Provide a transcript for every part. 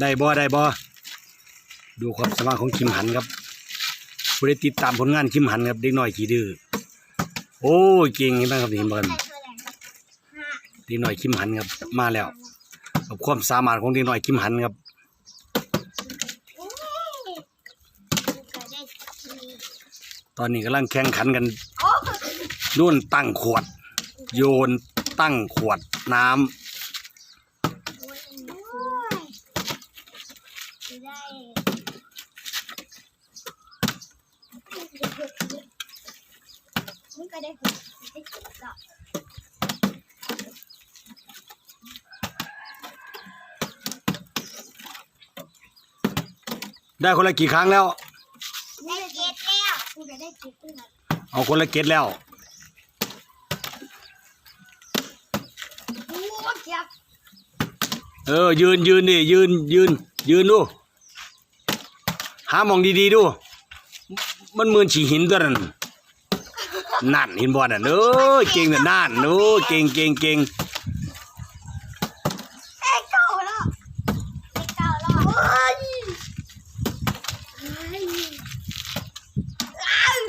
ได้บ่ได้บ่ดูความสามารถของคิมหันครับผู้ได้ติดตามผลงานคิมหันครับเด็กน้อยขี้ดื้อโอ้ยเก่งเห็นไหมครับเห็นบ่กันได้เท่าไหร่ครับห้าเด็กน้อยคิมหันครับมาแล้วกับความสามารถของเด็กน้อยคิมหันครับโอ้ยก็ได้ทีตอนนี้กำลังแข่งขันกันโอ้นู่นตั้งขวด โยนตั้งขวดน้ำ โอ้ย จะได้มึงก็ได้หกได้เจ็ดดอกได้คนละกี่ครั้งแล้ว ได้เจ็ดแล้วกูก็ได้เจ็ดด้วยนะเอาคนละเกตแล้วโอ้เจ็บ เออยืนยืนดิยืนยืนยืนดู หาหมองดีๆดู มันเหมือนฉีหินตัวนั้นนั่นเห็นบ่นั่นเออเก่งน่ะนั่นเออเก่งเก่งเก่ง เอ้ยเก่าแล้วเอ้ยเก่าแล้วโอ้ยเอ้ยอ้าว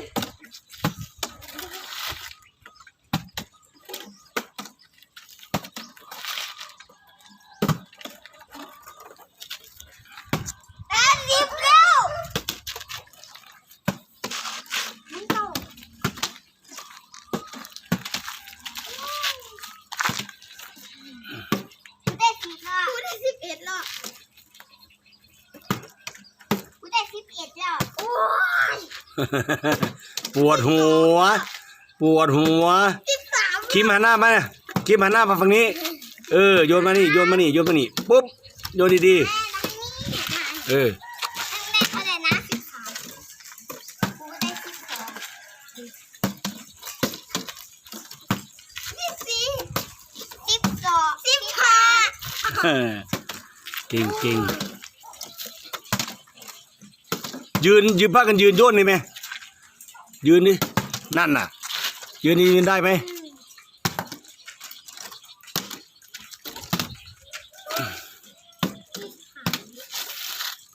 เอ้ยรีบเร็วมึงเก่า กูได้สิบแล้วกูได้สิบเอ็ดแล้วกูได้สิบเอ็ดแล้วโอ้ย ปวดหัว ปวดหัวสิบสามคิมหันหน้ามาคิมหันหน้ามาฝั่งนี้ เออโยนมานี่โยนมานี่โยนมานี่ปุ๊บโยนดีแม่น้องนี่ๆเออแม่เท่าไหร่นะสิบสามกูได้สิบสองสิบสี่สิบสองสิบห้าเก่งเก่งยืนยืนพักกันยืนโยนได้ไหม ยืนดิ นั่นน่ะ ยืนนี่ยืนได้ไหม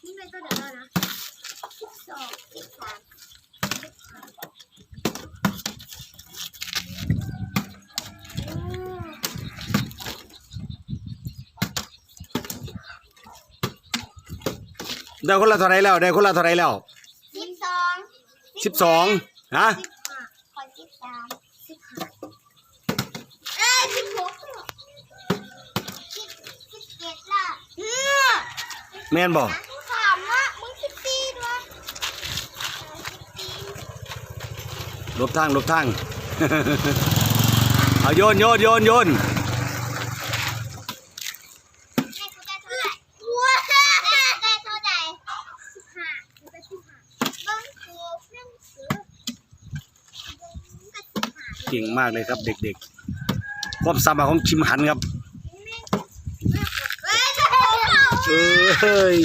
นี่เป็นตัวเดียวแล้วนะสิบสองสิบสามสิบห้าอืมได้คนละเท่าไรแล้ว ได้คนละเท่าไรแล้วสิบสองสิบสอง ฮะสิบห้าขอสิบสามสิบห้าเอ้ยสิบหกสิบสิบเจ็ดละเฮ้อแม่นบอกถามว่ามึงสิบสี่ด้วยสิบสี่ลบทางลบทาง เอาโยนโยนโยนโยน ให้กูได้เท่าไหร่ว้าได้เท่าไหร่สิบห้ากูได้สิบห้าบังคูเรื่องสือมึงก็สิบห้า เก่งมากเลยครับ เด็กๆ ความสามารถของคิมหันครับเอ้ย